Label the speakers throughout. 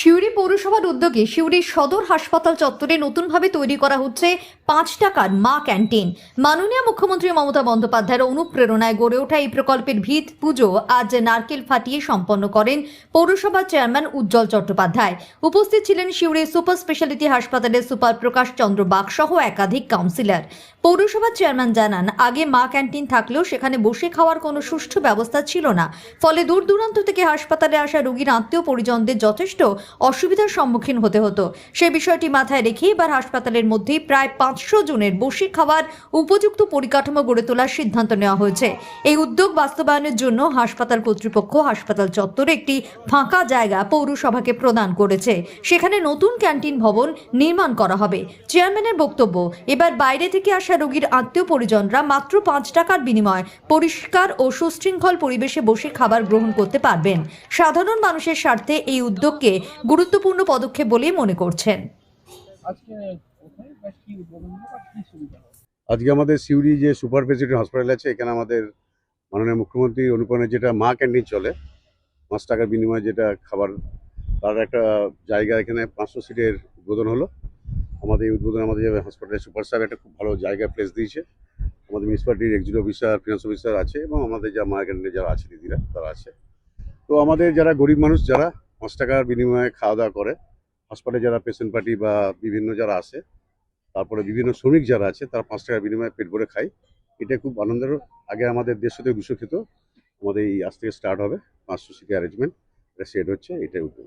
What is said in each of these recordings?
Speaker 1: সিউড়ি পৌরসভার উদ্যোগে সিউড়ির সদর হাসপাতাল চত্বরে নতুনভাবে তৈরি করা হচ্ছে পাঁচ টাকার মা ক্যান্টিন। মাননীয় মুখ্যমন্ত্রী মমতা বন্দ্যোপাধ্যায়ের অনুপ্রেরণায় গড়ে ওঠা এই প্রকল্পের ভিত পুজো আজ নারকেল ফাটিয়ে সম্পন্ন করেন পৌরসভার চেয়ারম্যান উজ্জ্বল চট্টোপাধ্যায়। উপস্থিত ছিলেন সিউড়ি সুপার স্পেশালিটি হাসপাতালের সুপার প্রকাশ চন্দ্র বাগ সহ একাধিক কাউন্সিলর। পৌরসভার চেয়ারম্যান জানান, আগে মা ক্যান্টিন থাকলেও সেখানে বসে খাওয়ার কোনো সুষ্ঠু ব্যবস্থা ছিল না। ফলে দূর দূরান্ত থেকে হাসপাতালে আসা রোগীর আত্মীয় পরিজনদের যথেষ্ট অসুবিধার সম্মুখীন হতে হতো। সে বিষয়টি মাথায় রেখে এবার হাসপাতালের মধ্যে প্রায় পাঁচশো জনের বসে খাওয়ার উপযুক্ত পরিকাঠামো গড়ে তোলার সিদ্ধান্ত নেওয়া হয়েছে। এই উদ্যোগ বাস্তবায়নের জন্য হাসপাতাল কর্তৃপক্ষ হাসপাতাল চত্বরে একটি ফাঁকা জায়গা পৌরসভাকে প্রদান করেছে। সেখানে নতুন ক্যান্টিন ভবন নির্মাণ করা হবে। চেয়ারম্যানের বক্তব্য, এবার বাইরে থেকে আসা রোগীর আত্মীয় পরিজনরা মাত্র পাঁচ টাকার বিনিময়ে পরিষ্কার ও সুশৃঙ্খল পরিবেশে বসে খাবার গ্রহণ করতে পারবেন। সাধারণ মানুষের স্বার্থে এই উদ্যোগকে গুরুত্বপূর্ণ পদক্ষেপ বলেই মনে করছেন।
Speaker 2: আজকে
Speaker 3: আমাদের সিউড়ি যে সুপার প্রেসিডেন্ট হসপিটাল আছে এখানে আমাদের মাননীয় মুখ্যমন্ত্রী অনুপ্রেরণে যেটা মা ক্যান্টিন চলে পাঁচ টাকার বিনিময়ে যেটা খাবার তার একটা জায়গা এখানে পাঁচশো সিটের উদ্বোধন হলো। আমাদের এই উদ্বোধন আমাদের যে হসপিটালের সুপার সাহেব একটা খুব ভালো জায়গা প্লেস দিয়েছে। আমাদের মিউনিসিপ্যালিটির এক্সিকিউটিভ অফিসার ফিনান্স অফিসার আছে এবং আমাদের যা মা ক্যান্টিনে যারা আছে দিদিরা তারা আছে। তো আমাদের যারা গরিব মানুষ যারা পাঁচ টাকার বিনিময়ে খাওয়া দাওয়া করে হাসপাতালে যারা পেশেন্ট পার্টি বা বিভিন্ন যারা আসে তারপরে বিভিন্ন শ্রমিক যারা আছে তারা পাঁচ টাকার বিনিময়ে পেট ভরে খায় এটা খুব আনন্দের আগে আমাদের দেড়শো থেকে দুশো খেত আমাদের এই আজ থেকে স্টার্ট হবে পাঁচশো সিটি অ্যারেঞ্জমেন্ট এটা সেট হচ্ছে এটাই উদ্যোগ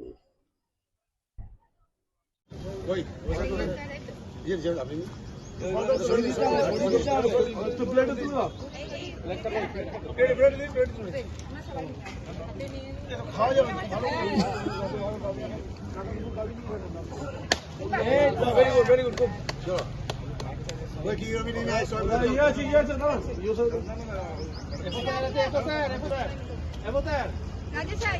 Speaker 3: এবার স্যার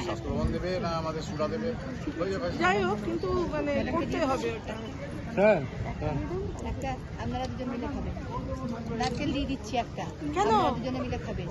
Speaker 4: স্বাস্থ্যভবন দেবে না আমাদের সুরা দেবে
Speaker 5: যাই হোক কিন্তু মানে করতে হবে ওটা
Speaker 6: একটা আপনারা দুজন মিলে খাবেন নারকেল দিয়ে দিচ্ছি একটা
Speaker 5: কেন?
Speaker 6: আপনারা দুজনে মিলে খাবেন